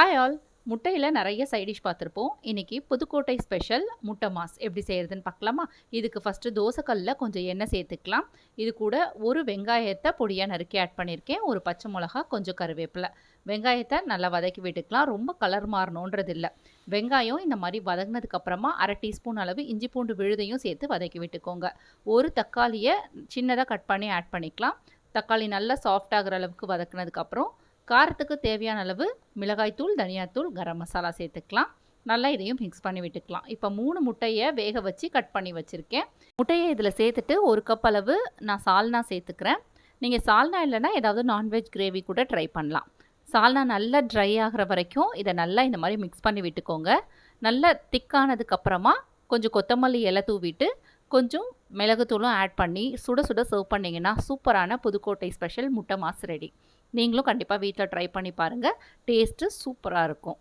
Hi all முட்டையில் நிறைய side dish பார்த்துருப்போம். இன்றைக்கி புதுக்கோட்டை ஸ்பெஷல் முட்டை மாஸ் எப்படி செய்கிறதுன்னு பார்க்கலாமா? இதுக்கு ஃபஸ்ட்டு தோசைக்கல்லில் கொஞ்சம் எண்ணெய் சேர்த்துக்கலாம். இது கூட ஒரு வெங்காயத்தை பொடியாக நறுக்கி ஆட் பண்ணியிருக்கேன். ஒரு பச்சை மிளகா கொஞ்சம் கருவேப்பிலை. வெங்காயத்தை நல்லா வதக்கி விட்டுக்கலாம். ரொம்ப கலர் மாறணுன்றது இல்லை. வெங்காயம் இந்த மாதிரி வதங்கினதுக்கப்புறமா அரை டீஸ்பூன் அளவு இஞ்சி பூண்டு விழுதையும் சேர்த்து வதக்கி விட்டுக்கோங்க. ஒரு தக்காளியை சின்னதாக கட் பண்ணி ஆட் பண்ணிக்கலாம். தக்காளி நல்லா சாஃப்ட் ஆகிற அளவுக்கு வதக்குனதுக்கப்புறம் காரத்துக்கு தேவையான அளவு மிளகாய்த்தூள் தனியாத்தூள் கரம் மசாலா சேர்த்துக்கலாம். நல்லா இதையும் மிக்ஸ் பண்ணி விட்டுக்கலாம். இப்போ மூணு முட்டையை வேக வச்சு கட் பண்ணி வச்சுருக்கேன். முட்டையை இதில் சேர்த்துட்டு ஒரு கப் அளவு நான் சால்னா சேர்த்துக்கிறேன். நீங்கள் சால்னா இல்லைன்னா ஏதாவது நான்வெஜ் கிரேவி கூட ட்ரை பண்ணலாம். சால்னா நல்லா ட்ரை ஆகிற வரைக்கும் இதை நல்லா இந்த மாதிரி மிக்ஸ் பண்ணி விட்டுக்கோங்க. நல்லா திக்கானதுக்கப்புறமா கொஞ்சம் கொத்தமல்லி இலை தூவிட்டு கொஞ்சம் மிளகுத்தூளும் ஆட் பண்ணி சுட சுட சர்வ் பண்ணிங்கன்னா சூப்பரான புதுக்கோட்டை ஸ்பெஷல் முட்டை மாஸ் ரெடி நீங்களும் கண்டிப்பாக வீட்டில் ட்ரை பண்ணி பாருங்கள் டேஸ்ட்டு சூப்பராக இருக்கும்.